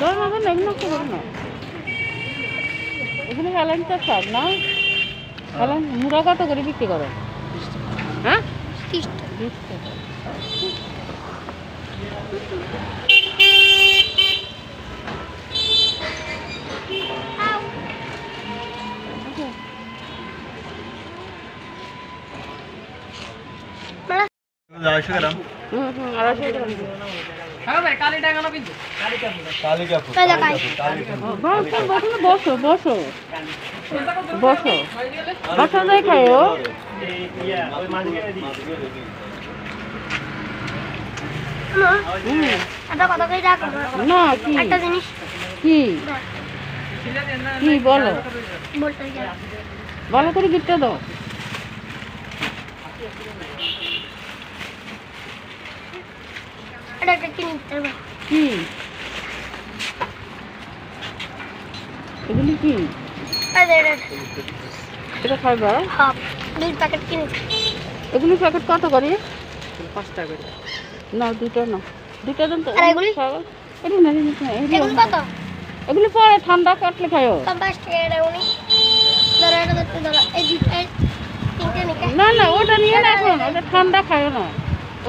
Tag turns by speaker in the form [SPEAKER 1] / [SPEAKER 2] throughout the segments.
[SPEAKER 1] ধর না, এগুলো ধর না। এগুলো হেলেনটার শাক না? হেলেন মুড়া কত করে বিক্রি করো। হ্যাঁ?
[SPEAKER 2] আড়াইশো গ্রাম।
[SPEAKER 1] হুম হুম আড়াইশো টাকা
[SPEAKER 3] খাই।
[SPEAKER 1] বসো বসো বসো বসো। না কি?
[SPEAKER 3] একটা জিনিস।
[SPEAKER 1] কি? কি বলো? ভালো করে গিফটটা দাও
[SPEAKER 3] এটা একটা কিনে দিতে হবে
[SPEAKER 1] কি? এগুলি কি?
[SPEAKER 3] এটা
[SPEAKER 1] খাইবা
[SPEAKER 3] হাফ দুই প্যাকেট কিনেছি
[SPEAKER 1] এগুলি প্যাকেট কত করে? না দুটো না। দুটো দেন তো।
[SPEAKER 3] এগুলি?
[SPEAKER 1] না এগুলি
[SPEAKER 3] কত?
[SPEAKER 1] এগুলি পরে ঠান্ডা কাটলে খাইও
[SPEAKER 3] পঞ্চাশ টাকা এটা উনি। ধরো এটা ধরো এই দুটো
[SPEAKER 1] না না ওটা নিয়ে না। এখন ওটা ঠান্ডা খাইও না।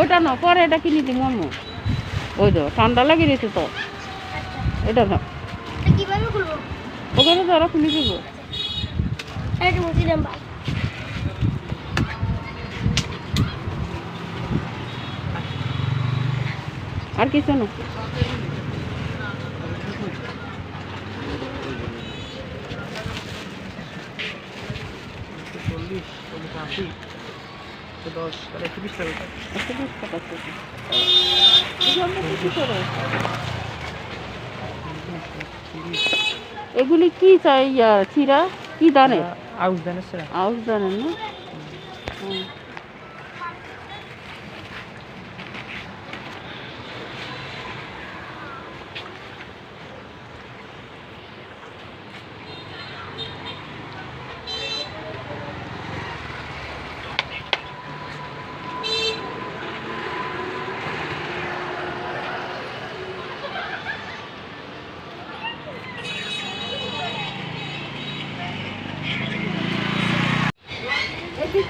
[SPEAKER 1] ওটা না পরে এটা কিনে দিই মর্ম ওই তো ঠান্ডা লাগিয়ে দিয়েছে তো। এটা না
[SPEAKER 3] এটা কীভাবে খুলবো?
[SPEAKER 1] ওখানে তো ওরা খুলে দিব
[SPEAKER 3] এটা মুছি দেন ভাই।
[SPEAKER 1] আর কিছু না। একশো বিশ টাকা। আমরা বিক্রি করে। এগুলি কি চাই ইয়া, চিরা? কি দানে
[SPEAKER 4] আউশ দানের
[SPEAKER 1] আউশ দানের না হুম।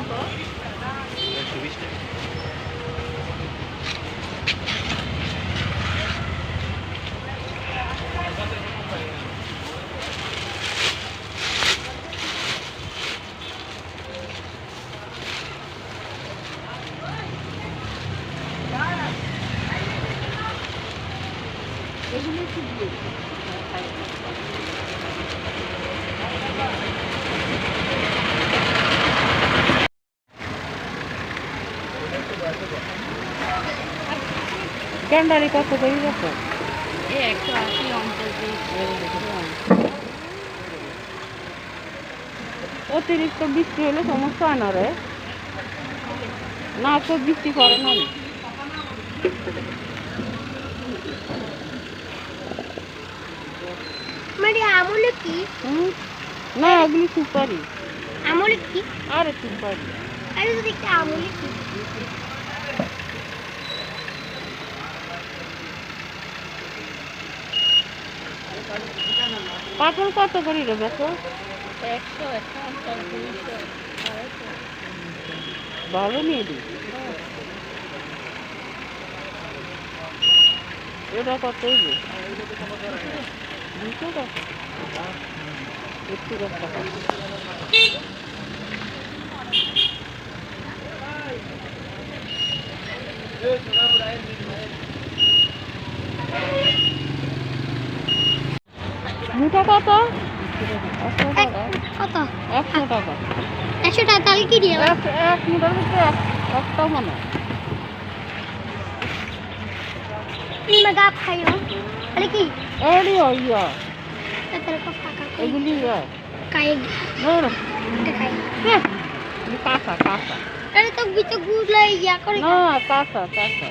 [SPEAKER 1] কত এগুলো কি ক্যান্ডারি কত
[SPEAKER 3] একশো আশি অঙ্কের
[SPEAKER 1] অতিরিক্ত বৃষ্টি হলে সমস্যা হয় না রে। না তো বৃষ্টি করে না।
[SPEAKER 3] মানে আমলে কি?
[SPEAKER 1] না এগুলি সুপারি।
[SPEAKER 3] আমলে কি?
[SPEAKER 1] আরে সুপারি।
[SPEAKER 3] আরে তো দেখতে আমলে কি?
[SPEAKER 1] পাথর কত করি রে
[SPEAKER 3] একশো পঞ্চাশ
[SPEAKER 1] ভালো নিয়ে দিই এটা কত হইবে? দুশো টাকা। একটু দশ টাকা।
[SPEAKER 3] এক
[SPEAKER 1] টাকা
[SPEAKER 3] কত?
[SPEAKER 1] একশো টাকা।
[SPEAKER 3] একশো টাকা তাহলে কি দিয়ে?
[SPEAKER 1] এক মুঠার ভিতরে এক- একটা মনে।
[SPEAKER 3] nag-up kayo? Ano ki?
[SPEAKER 1] এড়ি ইয়া।
[SPEAKER 3] ko.
[SPEAKER 1] এগুলি ইয়া। না না।
[SPEAKER 3] Kaya.
[SPEAKER 1] কাঁচা কাঁচা।
[SPEAKER 3] Ano to bito gulay ya ko
[SPEAKER 1] না কাঁচা কাঁচা।